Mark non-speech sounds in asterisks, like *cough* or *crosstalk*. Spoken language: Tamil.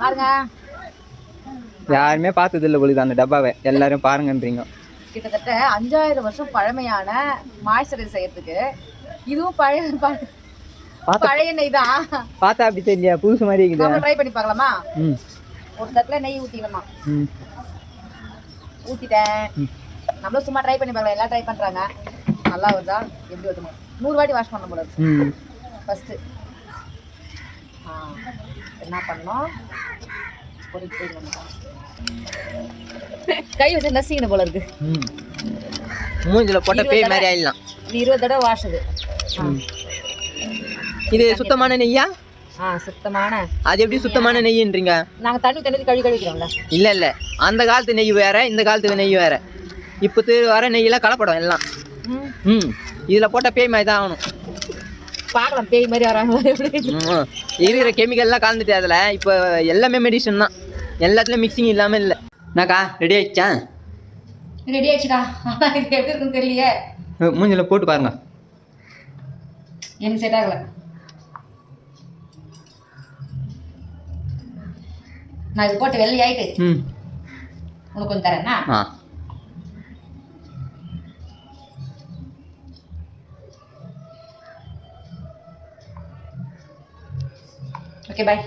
பாருங்க. யாருமே பார்த்தது இல்லை பொழுது அந்த டப்பாவை. எல்லாரும் பாருங்கன்றீங்க. கிட்டத்தட்ட அஞ்சாயிரம் வருஷம் பழமையான மாய்ஸ்சரைசர் செய்யறதுக்கு. இதுவும் பழைய பழைய நெய் தான் பார்த்தா அப்படி தெரியலையா? புதுசு மாதிரி இருக்குது. ட்ரை பண்ணி பார்க்கலாமா? ஒரு தட்டுல நெய் ஊற்றிக்கலாமா ஊற்றிட்டேன் நம்மளும் சும்மா ட்ரை பண்ணி பார்க்கலாம். எல்லாம் ட்ரை பண்ணுறாங்க நல்லா வருதா? எப்படி வருதுமா. நூறு வாட்டி வாஷ் பண்ண முடியாது ஃபஸ்ட்டு என்ன பண்ணோம் கை வச்சு நசிக்கணும் போல இருக்கு. ம். மூஞ்சில் போட்ட பேய் மாதிரி ஆயிடலாம். இது இருபது தடவை வாஷ் இது சுத்தமான நெய்யா? ஆ சுத்தமான. அது எப்படி சுத்தமான நெய்ன்றீங்க? நாங்கள் தண்ணி தண்ணி கழுவி கழுவிக்கிறோம்ல. இல்லை இல்லை. அந்த காலத்து நெய் வேற இந்த காலத்து நெய் வேற. இப்போ வர நெய்யெல்லாம் கலப்படம் எல்லாம். ம். ம். இதில் போட்ட பேய் மாதிரி தான் ஆகணும். பார்க்கலாம். பேய் மாதிரி வராங்க. *laughs* இருக்கிற கெமிக்கல்லாம் கலந்துட்டு அதில். இப்போ எல்லாமே மெடிசன் தான். எல்லாத்துலேயும் மிக்சிங் இல்லாமல் இல்லை. என்னக்கா ரெடி ஆயிடுச்சா? ரெடி ஆயிடுச்சுடா ஆனால் இது எப்படி இருக்குன்னு தெரியலையே. மூஞ்சில் போட்டு பாருங்க. எனக்கு செட் ஆகல. நான் இது போட்டு வெள்ளை ஆயிட்டு உனக்கு கொஞ்சம் தரேன்னா? okay bye.